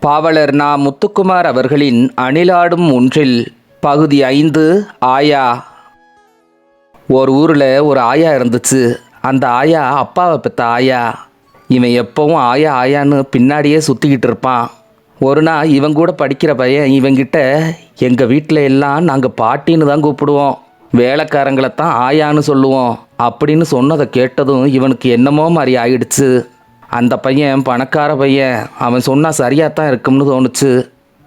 பாவலர் நா முத்துக்குமார் அவர்களின் அணிலாடும் ஒன்றில் பகுதி ஐந்து ஆயா. ஒரு ஊரில் ஒரு ஆயா இருந்துச்சு. அந்த ஆயா அப்பாவை பெற்ற ஆயா. இவன் எப்பவும் ஆயா ஆயான்னு பின்னாடியே சுற்றிக்கிட்டு இருப்பான். ஒரு நாள் இவன் கூட படிக்கிற பையன் இவங்கிட்ட எங்கள் வீட்டில் எல்லாம் நாங்கள் பாட்டின்னு தான் கூப்பிடுவோம். வேலைக்காரங்களை தான் ஆயான்னு சொல்லுவோம். அப்படின்னு சொன்னதை கேட்டதும் இவனுக்கு என்னமோ மாதிரி ஆயிடுச்சு. அந்த பையன் பணக்கார பையன் அவன் சொன்னால் சரியாக தான் இருக்கும்னு தோணுச்சு.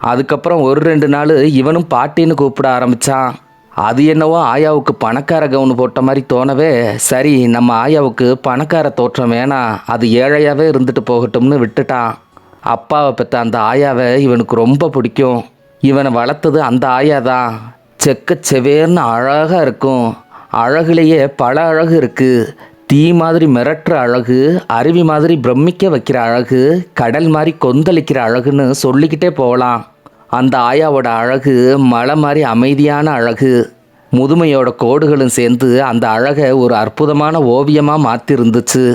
அதுக்கப்புறம் ஒரு ரெண்டு நாள் இவனும் பாட்டின்னு கூப்பிட ஆரம்பித்தான் அது என்னவோ ஆயாவுக்கு பணக்கார கவுன் போட்ட மாதிரி தோணவே சரி நம்ம ஆயாவுக்கு பணக்கார தோற்றம் வேணாம் அது ஏழையாகவே இருந்துட்டு போகட்டும்னு விட்டுட்டான். அப்பாவை பெற்ற அந்த ஆயாவை இவனுக்கு ரொம்ப பிடிக்கும். இவனை வளர்த்தது அந்த ஆயா தான். செக்க செவேர்னு அழகாக இருக்கும். அழகுலேயே பல அழகு இருக்குது தீ மாதிரி மிரட்டுற அழகு அருவி மாதிரி பிரமிக்க வைக்கிற அழகு கடல் மாதிரி கொந்தளிக்கிற அழகுன்னு சொல்லிக்கிட்டே போகலாம். அந்த ஆயாவோட அழகு மலை மாதிரி அமைதியான அழகு. முதுமையோட கோடுகளும் சேர்ந்து அந்த அழகை ஒரு அற்புதமான ஓவியமாக மாற்றிருந்துச்சு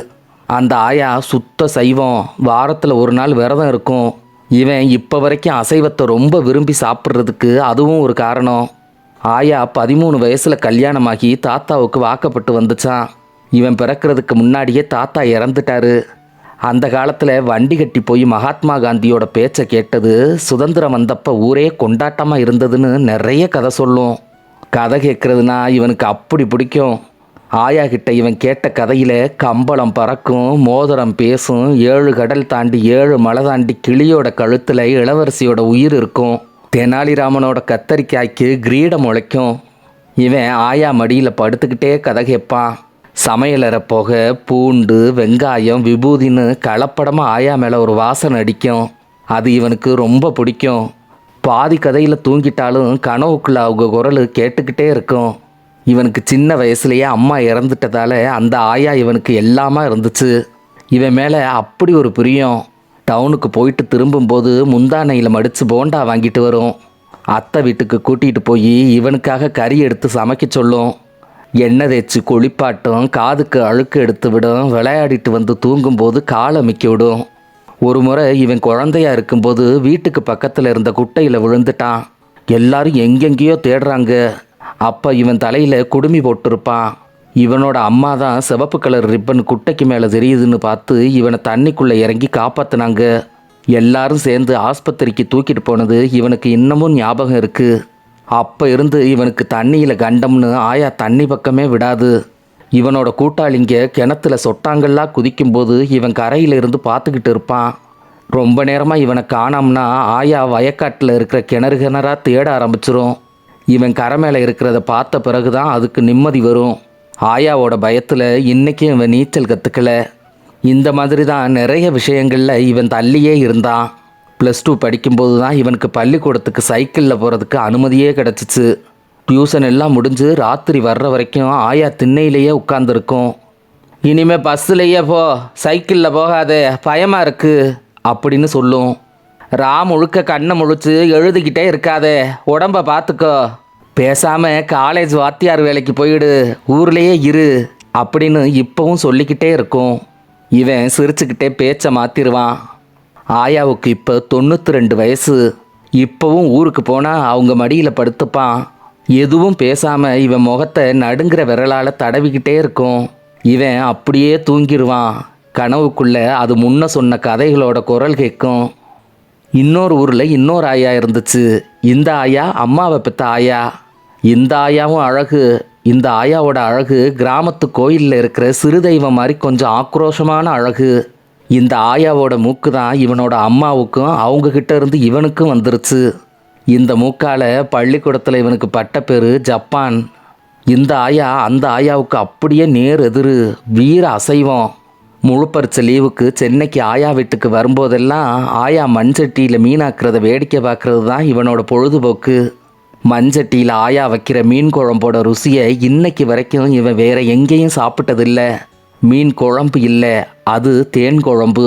அந்த ஆயா சுத்த சைவம் வாரத்தில் ஒரு நாள் விரதம் இருக்கும். இவன் இப்போ வரைக்கும் அசைவத்தை ரொம்ப விரும்பி சாப்பிட்றதுக்கு அதுவும் ஒரு காரணம். ஆயா பதிமூணு வயசில் கல்யாணமாகி தாத்தாவுக்கு வாக்கப்பட்டு வந்துச்சான் இவன் பிறக்கிறதுக்கு முன்னாடியே தாத்தா இறந்துட்டாரு. அந்த காலத்தில் வண்டி கட்டி போய் மகாத்மா காந்தியோட பேச்சை கேட்டது சுதந்திரம் வந்தப்ப ஊரே கொண்டாட்டமாக இருந்ததுன்னு நிறைய கதை சொல்லும். கதை கேட்குறதுனா இவனுக்கு அப்படி பிடிக்கும். ஆயா கிட்ட இவன் கேட்ட கதையில் கம்பளம் பறக்கும் மோதிரம் பேசும் ஏழு கடல் தாண்டி ஏழு மலை தாண்டி கிளியோட கழுத்தில் இளவரசியோட உயிர் இருக்கும். தெனாலிராமனோட கத்தரிக்காய்க்கு கிரீடம் முளைக்கும். இவன் ஆயா மடியில் படுத்துக்கிட்டே கதை கேட்பான் சமையலறை போக பூண்டு வெங்காயம் விபூதின்னு கலப்படமாக ஆயா மேலே ஒரு வாசனை அடிக்கும். அது இவனுக்கு ரொம்ப பிடிக்கும். பாதி கதையில் தூங்கிட்டாலும் கனவுக்குள்ள அவங்க குரல் கேட்டுக்கிட்டே இருக்கும். இவனுக்கு சின்ன வயசுலேயே அம்மா இறந்துட்டதால அந்த ஆயா இவனுக்கு எல்லாமா இருந்துச்சு. இவன் மேலே அப்படி ஒரு பிரியம். டவுனுக்கு போயிட்டு திரும்பும்போது முந்தானையில் மடித்து போண்டா வாங்கிட்டு வரும். அத்தை வீட்டுக்கு கூட்டிகிட்டு போய் இவனுக்காக கறி எடுத்து சமைக்க சொல்லும். எண்ணெய் தேய்ச்சி குளிப்பாட்டும் காதுக்கு அழுக்கு எடுத்து விடும் விளையாடிட்டு வந்து தூங்கும்போது காலை மிக்க விடும். ஒரு முறை இவன் குழந்தையா இருக்கும்போது வீட்டுக்கு பக்கத்தில் இருந்த குட்டையில் விழுந்துட்டான். எல்லாரும் எங்கெங்கேயோ தேடுறாங்க. அப்போ இவன் தலையில் குடுமி போட்டிருப்பான். இவனோட அம்மா தான் சிவப்பு கலர் ரிப்பன் குட்டைக்கு மேலே தெரியுதுன்னு பார்த்து இவனை தண்ணிக்குள்ளே இறங்கி காப்பாற்றினாங்க எல்லாரும் சேர்ந்து ஆஸ்பத்திரிக்கு தூக்கிட்டு போனது இவனுக்கு இன்னமும் ஞாபகம் இருக்குது அப்போ இருந்து இவனுக்கு தண்ணியில் கண்டம்னு ஆயா தண்ணி பக்கமே விடாது. இவனோட கூட்டாளிங்க கிணத்துல சொட்டாங்கல்லாம் குதிக்கும்போது இவன் கரையில் இருந்து பார்த்துக்கிட்டு இருப்பான். ரொம்ப நேரமாக இவனை காணோம்னா ஆயா வயக்காட்டில் இருக்கிற கிணறு கிணறாக தேட ஆரம்பிச்சிரும். இவன் கரை மேலே இருக்கிறத பார்த்த பிறகு தான் அதுக்கு நிம்மதி வரும். ஆயாவோட பயத்தில் இன்றைக்கும் இவன் நீச்சல் கற்றுக்கல இந்த மாதிரி தான் நிறைய விஷயங்களில் இவன் தள்ளியே இருந்தான். ப்ளஸ் டூ படிக்கும்போது தான் இவனுக்கு பள்ளிக்கூடத்துக்கு சைக்கிளில் போகிறதுக்கு அனுமதியே கிடச்சிச்சு. டியூஷன் எல்லாம் முடிஞ்சு ராத்திரி வர்ற வரைக்கும் ஆயா திண்ணையிலேயே உட்காந்துருக்கும் இனிமே பஸ்ஸுலேயே போ சைக்கிளில் போகாதே பயமாக இருக்கு அப்படின்னு சொல்லும். ரா முழுக்க கண்ணை முழிச்சு எழுதிக்கிட்டே இருக்காதே உடம்ப பார்த்துக்கோ பேசாமல் காலேஜ் வாத்தியார் வேலைக்கு போயிடு ஊர்லேயே இரு அப்படின்னு இப்போவும் சொல்லிக்கிட்டே இருக்கும். இவன் சிரிச்சுக்கிட்டே பேச்சை மாற்றிடுவான் ஆயாவுக்கு இப்போ தொண்ணூற்றி ரெண்டு வயசு. இப்போவும் ஊருக்கு போனால் அவங்க மடியில் படுத்துப்பான். எதுவும் பேசாமல் இவன் முகத்தை நடுங்கிற விரலால் தடவிக்கிட்டே இருக்கும். இவன் அப்படியே தூங்கிடுவான் கனவுக்குள்ளே அது முன்ன சொன்ன கதைகளோட குரல் கேட்கும் இன்னொரு ஊரில் இன்னொரு ஆயா இருந்துச்சு. இந்த ஆயா அம்மாவை பெற்ற ஆயா. இந்த ஆயாவும் அழகு. இந்த ஆயாவோட அழகு கிராமத்து கோயிலில் இருக்கிற சிறு தெய்வம் மாதிரி கொஞ்சம் ஆக்ரோஷமான அழகு. இந்த ஆயாவோட மூக்கு தான் இவனோட அம்மாவுக்கும் அவங்கக்கிட்ட இருந்து இவனுக்கும் வந்துருச்சு. இந்த மூக்கால பள்ளிக்கூடத்தில் இவனுக்கு பட்ட பேர் ஜப்பான். இந்த ஆயா அந்த ஆயாவுக்கு அப்படியே நேர் எதிர் வீர அசைவம். முழுப்பறிச்ச லீவுக்கு சென்னைக்கு ஆயா வீட்டுக்கு வரும்போதெல்லாம் ஆயா மண்சட்டியில் மீனாக்குறத வேடிக்கை பார்க்குறது தான் இவனோட பொழுதுபோக்கு. மண்சட்டியில் ஆயா வைக்கிற மீன் குழம்போட ருசியை இன்னைக்கு வரைக்கும் இவன் வேற எங்கேயும் சாப்பிட்டதில்லை. மீன் குழம்பு இல்லை அது தேன் குழம்பு.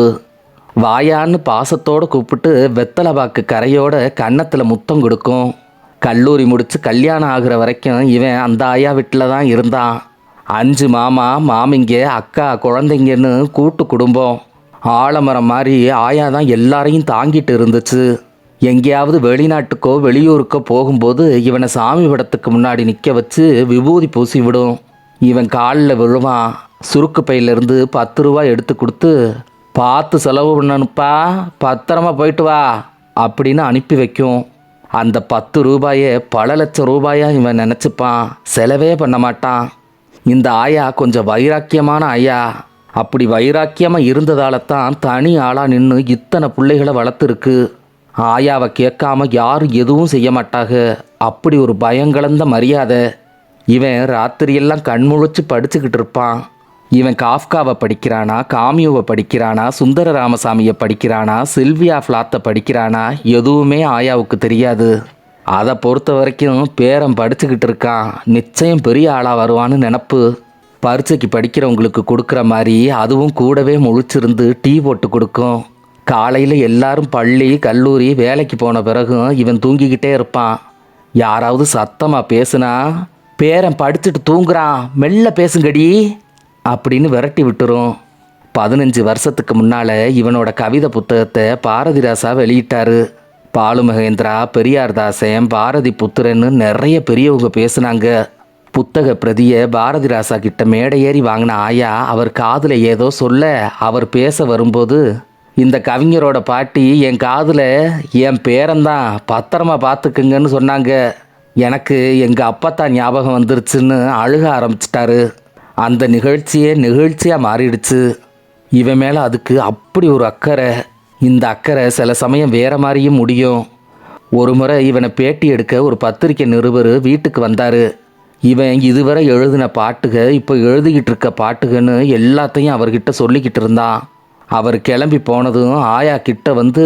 வாயான்னு பாசத்தோடு கூப்பிட்டு வெத்தலை பாக்கு கரையோட கன்னத்தில் முத்தம் கொடுக்கும். கல்லூரி முடித்து கல்யாணம் ஆகிற வரைக்கும் இவன் அந்த ஆயா வீட்டில் தான் இருந்தான். அஞ்சு மாமா மாமிங்க அக்கா குழந்தைங்கன்னு கூட்டு குடும்பம். ஆலமரம் மாதிரி ஆயா தான் எல்லாரையும் தாங்கிட்டு இருந்துச்சு. எங்கேயாவது வெளிநாட்டுக்கோ வெளியூருக்கோ போகும்போது இவனை சாமி படத்துக்கு முன்னாடி நிற்க வச்சு விபூதி பூசி விடும். இவன் காலில் விழுவான். சுருக்கு பையிலேருந்து பத்து ரூபா எடுத்து கொடுத்து பார்த்து செலவு பண்ணணுப்பா பத்திரமா போயிட்டு வா அப்படின்னு அனுப்பி வைக்கும். அந்த பத்து ரூபாயை பல லட்சம் ரூபாயா இவன் நினச்சிப்பான். செலவே பண்ண மாட்டான். இந்த ஆயா கொஞ்சம் வைராக்கியமான ஆயா. அப்படி வைராக்கியமாக இருந்ததால தான் தனி ஆளாக நின்று இத்தனை பிள்ளைகளை வளர்த்துருக்கு. ஆயாவை கேட்காம யாரும் எதுவும் செய்ய மாட்டாக. அப்படி ஒரு பயங்கலந்த மரியாதை. இவன் ராத்திரியெல்லாம் கண்முழிச்சு படிச்சுக்கிட்டு இருப்பான். இவன் காஃப்காவை படிக்கிறானா காமியோவை படிக்கிறானா சுந்தர ராமசாமியை படிக்கிறானா சில்வியா ஃப்ளாத்தை படிக்கிறானா எதுவுமே ஆயாவுக்கு தெரியாது. அதை பொறுத்த வரைக்கும் பேரன் படிச்சுக்கிட்டு இருக்கான். நிச்சயம் பெரிய ஆளாக வருவான்னு நினப்பு. பரீட்சைக்கு படிக்கிறவங்களுக்கு கொடுக்குற மாதிரி அதுவும் கூடவே முழிச்சிருந்து டீ போட்டு கொடுக்கும். காலையில் எல்லாரும் பள்ளி கல்லூரி வேலைக்கு போன பிறகும் இவன் தூங்கிக்கிட்டே இருப்பான். யாராவது சத்தமாக பேசுனா பேரன் படிச்சுட்டு தூங்குறான். மெல்ல பேசுங்கடி. அப்படின்னு விரட்டி விட்டுரும். பதினஞ்சு வருஷத்துக்கு முன்னால் இவனோட கவிதை புத்தகத்தை பாரதிராசா வெளியிட்டாரு. பாலு மகேந்திரா பெரியார் தாசன் பாரதி புத்திரன்னு நிறைய பெரியவங்க பேசுனாங்க. புத்தக பிரதியை பாரதிராசா கிட்ட மேடை ஏறி வாங்கின ஆயா அவர் காதில் ஏதோ சொல்ல அவர் பேச வரும்போது இந்த கவிஞரோட பாட்டி என் காதில் என் பேரன்தான் பத்திரமா பார்த்துக்குங்கன்னு சொன்னாங்க. எனக்கு எங்கள் அப்பா தான் ஞாபகம் வந்துருச்சுன்னு அழுக ஆரம்பிச்சிட்டாரு. அந்த நிகழ்ச்சியே நிகழ்ச்சியாக மாறிடுச்சு. இவன் மேலே அதுக்கு அப்படி ஒரு அக்கறை. இந்த அக்கறை சில சமயம் வேற மாதிரியும் முடியும். ஒரு முறை இவனை பேட்டி எடுக்க ஒரு பத்திரிக்கை நிருபர் வீட்டுக்கு வந்தார். இவன் இதுவரை எழுதின பாட்டுக இப்போ எழுதிக்கிட்டு இருக்க பாட்டுகன்னு எல்லாத்தையும் அவர்கிட்ட சொல்லிக்கிட்டு இருந்தான். அவர் கிளம்பி போனதும் ஆயா கிட்ட வந்து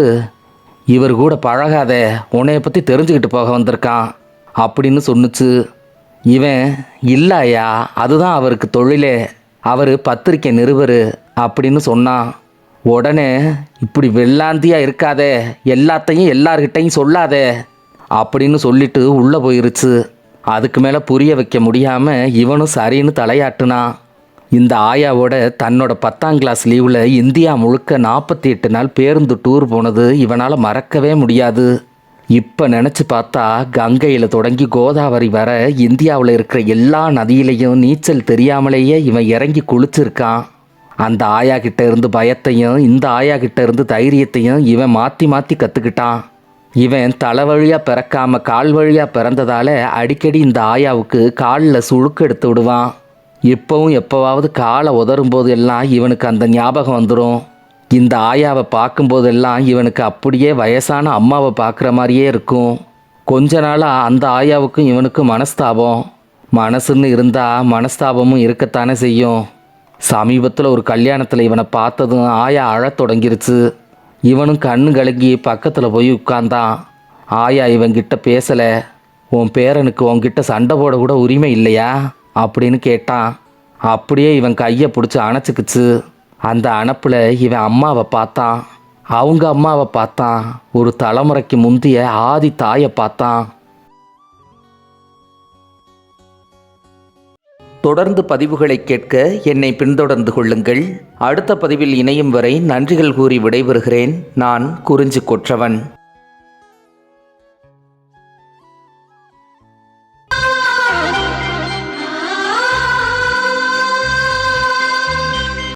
இவர் கூட பழகாத உன்னைய பற்றி தெரிஞ்சுக்கிட்டு போக வந்திருக்கான் அப்படின்னு சொன்னுச்சு. இவன் இல்லையா அதுதான் அவருக்கு தொழிலே. அவர் பத்திரிக்கை நிருபர் அப்படின்னு சொன்னான் உடனே இப்படி வெள்ளாந்தியாக இருக்காதே எல்லாத்தையும் எல்லார்கிட்டையும் சொல்லாதே அப்படின்னு சொல்லிட்டு உள்ளே போயிருச்சு. அதுக்கு மேலே புரிய வைக்க முடியாமல் இவனும் சரின்னு தலையாட்டுனான் இந்த ஆயாவோட தன்னோட பத்தாம் கிளாஸ் லீவில் இந்தியா முழுக்க நாற்பத்தி எட்டு நாள் பேருந்து டூர் போனது இவனால் மறக்கவே முடியாது. இப்போ நினச்சி பார்த்தா கங்கையில் தொடங்கி கோதாவரி வர இந்தியாவில் இருக்கிற எல்லா நதியிலையும் நீச்சல் தெரியாமலேயே இவன் இறங்கி குளிச்சிருக்கான். அந்த ஆயா கிட்ட இருந்து பயத்தையும் இந்த ஆயா கிட்ட இருந்து தைரியத்தையும் இவன் மாற்றி மாற்றி கற்றுக்கிட்டான் இவன் தலை வழியாக பிறக்காம கால் வழியாக பிறந்ததால அடிக்கடி இந்த ஆயாவுக்கு காலில் சுழுக்கு எடுத்து விடுவான். இப்போவும் எப்போவாவது காலை உதறும் போது எல்லாம் இவனுக்கு அந்த ஞாபகம் வந்துடும் இந்த ஆயாவை பார்க்கும்போதெல்லாம் இவனுக்கு அப்படியே வயசான அம்மாவை பார்க்குற மாதிரியே இருக்கும். கொஞ்ச நாளாக அந்த ஆயாவுக்கும் இவனுக்கும் மனஸ்தாபம். மனசுன்னு இருந்தால் மனஸ்தாபமும் இருக்கத்தானே செய்யும். சமீபத்தில் ஒரு கல்யாணத்தில் இவனை பார்த்ததும் ஆயா அழத் தொடங்கிருச்சு. இவனும் கண்ணு கலங்கி பக்கத்தில் போய் உட்கார்ந்தான். ஆயா இவன்கிட்ட பேசலை. உன் பேரனுக்கு உன்கிட்ட சண்டை போட கூட உரிமை இல்லையா? அப்படின்னு கேட்டான். அப்படியே இவன் கையை பிடிச்சி அணைச்சிக்கிச்சு. அந்த அணப்பில் இவன் அம்மாவை பார்த்தான். அவங்க அம்மாவை பார்த்தான். ஒரு தலைமுறைக்கு முந்திய ஆதி தாயை பார்த்தான். தொடர்ந்து பதிவுகளை கேட்க என்னை பின்தொடர்ந்து கொள்ளுங்கள். அடுத்த பதிவில் இணையும் வரை நன்றிகள் கூறி விடைபெறுகிறேன். நான் குறிஞ்சி கொற்றவன்.